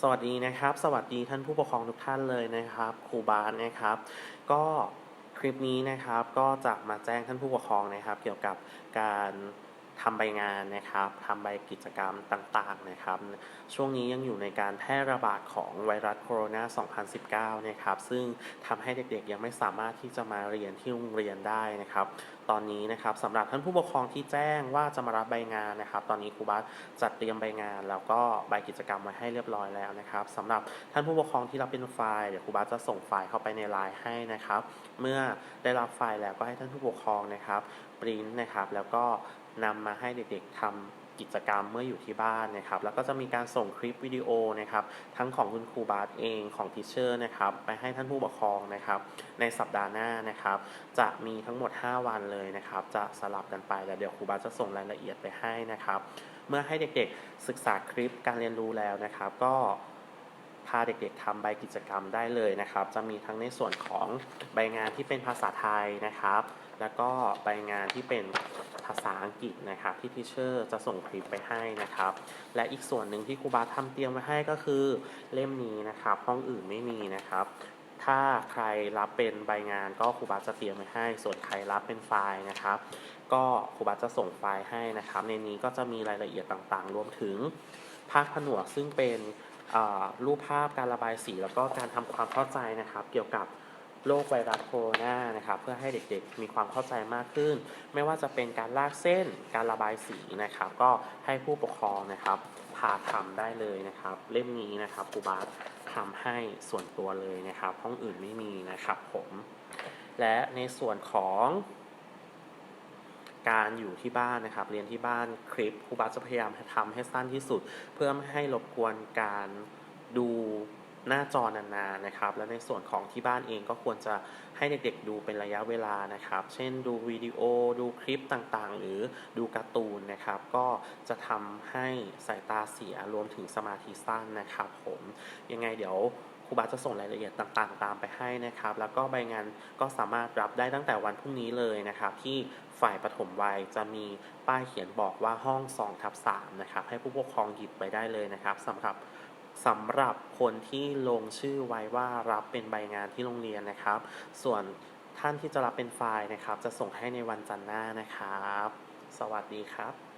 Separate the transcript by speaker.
Speaker 1: สวัสดีนะครับ สวัสดีท่านผู้ปกครองทุกท่านเลยนะครับครูบาสนะครับ ก็คลิปนี้นะครับก็จะมาแจ้งท่านผู้ปกครองนะครับ เกี่ยวกับการ ทำใบงานนะครับทำใบกิจกรรมต่างๆนะครับ ช่วงนี้ยังอยู่ในการแพร่ระบาดของไวรัสโคโรนา 2019 นะครับ ซึ่งทำให้เด็กๆ ยังไม่สามารถที่จะมาเรียนที่โรงเรียนได้นะครับ ตอนนี้นะครับสำหรับท่านผู้ปกครองที่แจ้งว่าจะมารับใบงานนะครับ ตอนนี้ครูบัสจัดเตรียมใบงาน แล้วก็ใบกิจกรรมไว้ให้เรียบร้อยแล้วนะครับสำหรับท่านผู้ปกครองที่รับเป็นไฟล์เดี๋ยวครูบัสจะส่งไฟล์เข้าไปในไลน์ให้นะครับ เมื่อได้รับไฟล์แล้วก็ให้ท่านผู้ปกครองนะครับปริ้นนะครับแล้วก็ นำมาให้เด็กๆทำกิจกรรมเมื่ออยู่ที่บ้านนะครับ แล้วก็จะมีการส่งคลิปวิดีโอนะครับ ทั้งของคุณครูบาสเองของทีเชอร์นะครับ ไปให้ท่านผู้ปกครองนะครับ ในสัปดาห์หน้านะครับ จะมีทั้งหมด 5 วันเลยนะครับ จะสลับกันไปแล้วเดี๋ยวครูบาสจะส่งรายละเอียดไปให้นะครับ เมื่อให้เด็กๆศึกษาคลิปการเรียนรู้แล้วนะครับ ก็พาเด็กๆทำใบกิจกรรมได้เลยนะครับ จะมีทั้งในส่วนของใบงานที่เป็นภาษาไทยนะครับ แล้วก็ใบงานที่เป็น ภาษาอังกฤษนะครับที่ทีเชอร์จะส่งคลิปไปให้นะครับ และอีกส่วนหนึ่งที่ครูบาทำเตรียมไว้ให้ก็คือเล่มนี้นะครับ ห้องอื่นไม่มีนะครับถ้าใครรับเป็นใบงานก็ครูบาจะเตรียมไว้ให้ ส่วนใครรับเป็นไฟล์นะครับ ก็ครูบาจะส่งไฟล์ให้นะครับ ในนี้ก็จะมีรายละเอียดต่างๆ รวมถึงภาคผนวกซึ่งเป็นรูปภาพการระบายสี แล้วก็การทำความเข้าใจนะครับ เกี่ยวกับ โรคไวรัสโคโรนานะครับเพื่อให้เด็กๆ มีความเข้าใจมากขึ้น ไม่ว่าจะเป็นการลากเส้นการระบายสีนะครับ ก็ให้ผู้ปกครองนะครับพาทำได้เลยนะครับ เล่มนี้นะครับครูบาสทำให้ส่วนตัวเลยนะครับ ห้องอื่นไม่มีนะครับผม และในส่วนของการอยู่ที่บ้านนะครับ เรียนที่บ้านคลิปครูบาสจะพยายามทำให้สั้นที่สุด เพื่อไม่ให้รบกวนการดู หน้าจอนานๆนะครับ และในส่วนของที่บ้านเองก็ควรจะให้เด็กๆดูเป็นระยะเวลานะครับ เช่นดูวิดีโอดูคลิปต่างๆ หรือดูการ์ตูนนะครับ ก็จะทำให้สายตาเสียรวมถึงสมาธิสั้นนะครับ ผมยังไงเดี๋ยวครูบาจะส่งรายละเอียดต่างๆ ตามไปให้นะครับ แล้วก็ใบงานก็สามารถรับได้ตั้งแต่วันพรุ่งนี้เลยนะครับ ที่ฝ่ายปฐมวัยจะมีป้ายเขียนบอกว่าห้อง2ทับ3นะครับ ให้ผู้ปกครองหยิบไปได้เลยนะครับสำหรับ สำหรับคนที่ลงชื่อไว้ว่ารับเป็นใบงานที่โรงเรียนนะครับ ส่วนท่านที่จะรับเป็นไฟล์นะครับ จะส่งให้ในวันจันทร์หน้านะครับ สวัสดีครับ